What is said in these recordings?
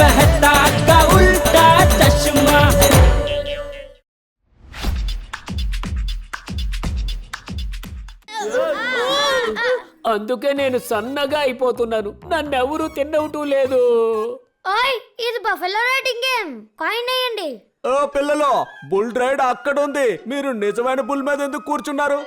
मेहता का उल्टा चश्मा అందుకే నేను సన్నగా అయిపోతున్నాను నన్నెవరూ తిన్నవటూ లేదు ఓయ్ ఇది బఫెలో రైడింగ్ గేమ్ కాయిన్ వేయండి ఓ పిల్లలు బుల్ రైడ్ అక్కడ ఉంది మీరు నిజమైన బుల్ మీద ఎందుకు కూర్చున్నారు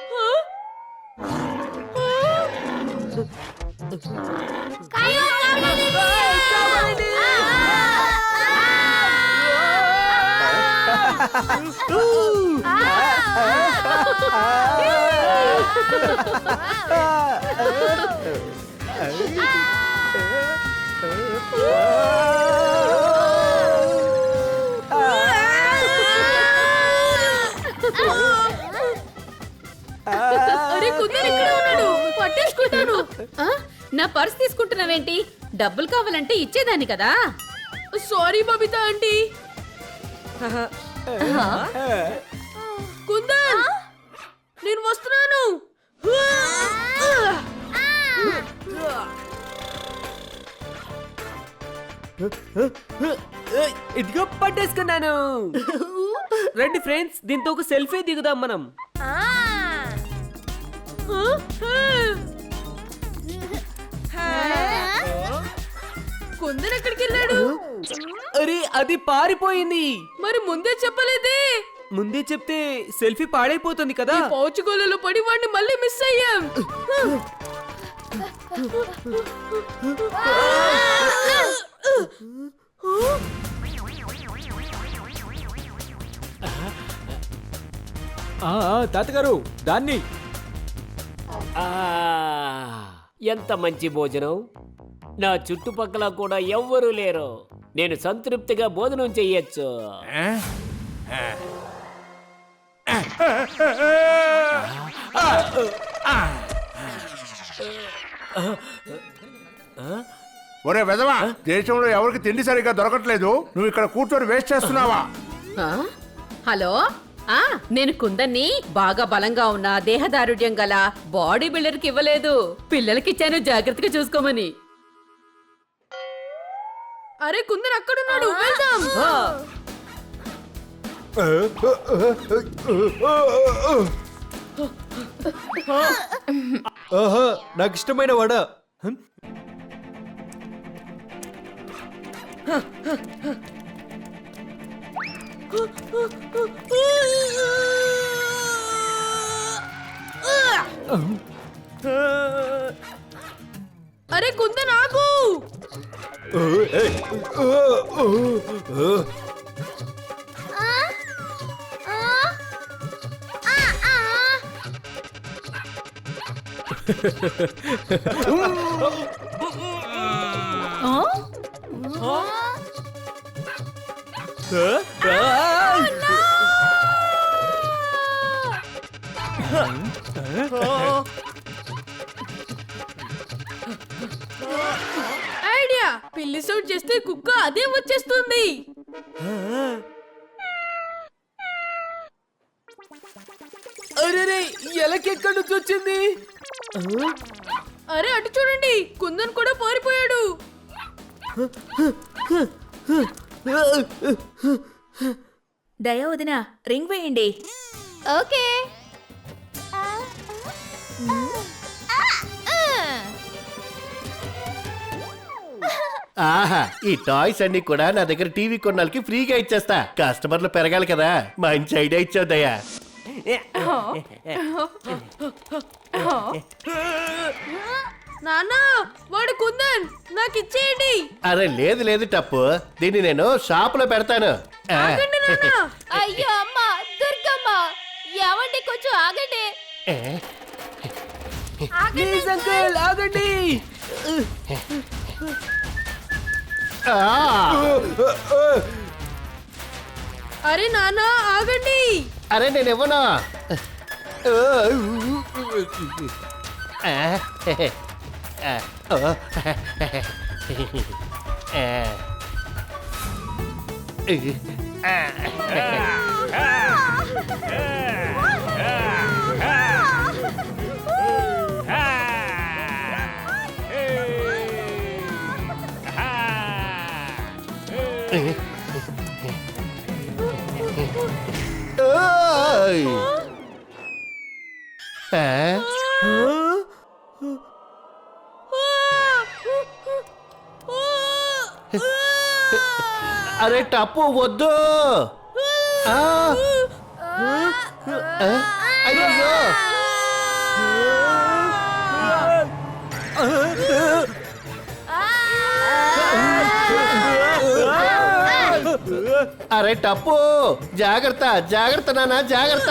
అరే కుదర్ ఇక్కడ ఉన్నాడు? పట్టేసుకుంటాను. ఆ? నా పర్స్ తీసుకుంటున్నావేంటి? డబ్బులు కావాలంటే ఇచ్చేదాన్ని కదా. Sorry Babita aunty. కుందన్! నేను వస్తున్నాను! ఇదిగో పట్టేసుకున్నాను. రండి ఫ్రెండ్స్ దీంతో ఒక సెల్ఫీ దిగుదాం మనం. కుందన్ ఎక్కడికి వెళ్ళాడు అరే అది పారిపోయింది. మరి ముందే చెప్పలేదే? ముందే చెప్తే సెల్ఫీ పాడైపోతుంది కదా. పౌచుగోలలో పడి వాడిని మళ్ళీ మిస్ అయ్యాం. ఆ, ఆ, తాతగారు దాన్ని. ఆ, ఎంత మంచి భోజనం. నా చుట్టుపక్కల కూడా ఎవ్వరూ లేరు. నేను సంతృప్తిగా భోజనం చెయ్యొచ్చు. ఒరే వెదవా దేశంలో ఎవరికి తిండి సరిగ్గా దొరకట్లేదు. నువ్వు ఇక్కడ కూర్చొని వేస్ట్ చేస్తున్నావా? హలో? ఆ నేను కుందన్ని బాగా బలంగా ఉన్న దేహదారుఢ్యం గల బాడీ బిల్డర్కి ఇవ్వలేదు. పిల్లలకిచ్చాను జాగ్రత్తగా చూసుకోమని. అరే కుందన్ అక్కడున్నాడు. వెళ్దాం. నాకు ఇష్టమైన వడ. అరే కుందన్ ఆగు. ఐడియా పిల్లి సౌట్ చేస్తే కుక్క అదే వచ్చేస్తుంది. అరే ఎలకెక్కడి నుంచి వచ్చింది? అరే అటు చూడండి కుందన్ కూడా పారిపోయాడు. దయా వదిన రింగ్ వేయండి. ఓకే. ఆహా ఈ టాయ్స్ అన్ని కూడా నా దగ్గర టీవీ కొన్నాళ్ళకి ఫ్రీగా ఇచ్చేస్తా. కస్టమర్లు పెరగాలి కదా. మంచి ఐడియా ఇచ్చావుదయ్యా. నానా వాడు కుందన్. నాకు ఇచ్చేయండి. అరే లేదు లేదు టప్పు. దీన్ని నేను షాపులో పెడతాను. ఆ. ఆగండి నాన్నా. అయ్యో అమ్మ దుర్గమ్మ. ఏమండి కొంచెం ఆగండి. ఏ? Please uncle. ఆగండి. అరే నానా ఆగండి. అరే నేను ఇవ్వను? ఆ. ఆ. ఓ. అరే టప్పు వద్దు ఆ. ఆ? అయ్యయ్యో అరే టప్పు జాగ్రత్త జాగ్రత్త నాన్న జాగ్రత్త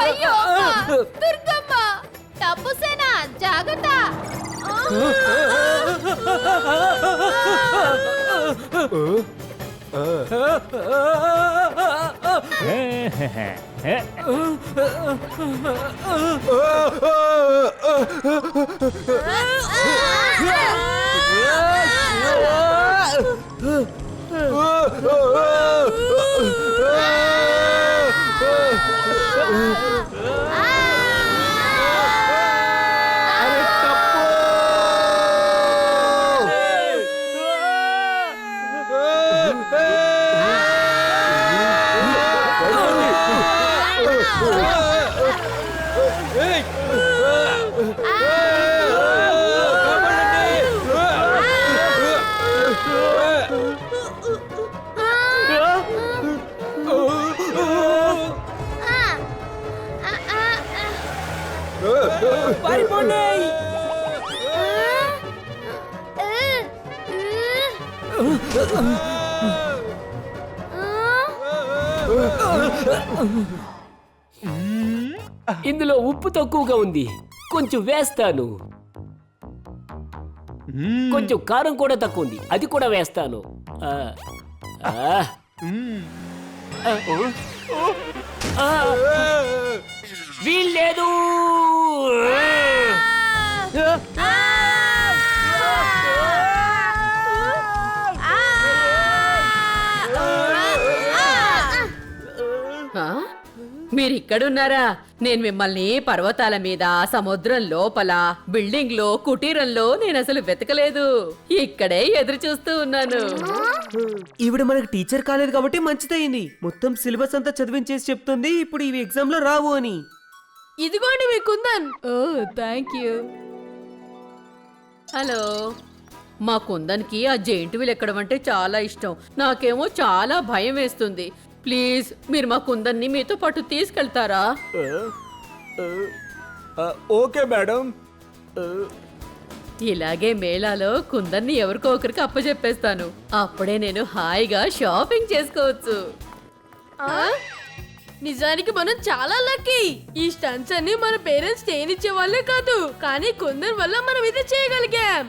అయ్యో అమ్మ! దుర్గమ్మ డబ్బు సేన జాగ్రత్త అరే ఇందులో ఉప్పు తక్కువగా ఉంది. కొంచెం వేస్తాను. కొంచెం కారం కూడా తక్కువ ఉంది. అది కూడా వేస్తాను. వీల్లేదు. మీరు ఇక్కడున్నారా నేను మిమ్మల్ని పర్వతాల మీద సముద్రం లోపల బిల్డింగ్లో కుటీరంలో నేను అసలు వెతకలేదు. ఇక్కడే ఎదురు చూస్తూ ఉన్నాను. ఈవిడ మనకు టీచర్ కాలేదు కాబట్టి మంచిదయింది. మొత్తం సిలబస్ అంతా చదివించేసి చెప్తుంది. ఇప్పుడు ఇవి ఎగ్జామ్లో రావు అని. ఇదిగోండి మీ కుందన్. ఓ థ్యాంక్ యూ హలో మా కుందన్కి ఆ జెయింట్ వీల్ ఎక్కడం అంటే చాలా ఇష్టం. నాకేమో చాలా భయం వేస్తుంది. ప్లీజ్ మీరు మా కుందన్ని మీతో పాటు తీసుకెళ్తారా? Okay madam. ఇలాగే మేళాలో కుందన్ని ఎవరికో ఒకరికి అప్పచెప్పేస్తాను అప్పుడే నేను హాయిగా షాపింగ్ చేసుకోవచ్చు. నిజానికి మనం చాలా లక్కీ. ఈ స్టంట్స్ అన్ని మన పేరెంట్స్ చేయనిచ్చే వాళ్ళే కాదు కానీ కొందరి వల్ల మనం ఇది చేయగలిగాం!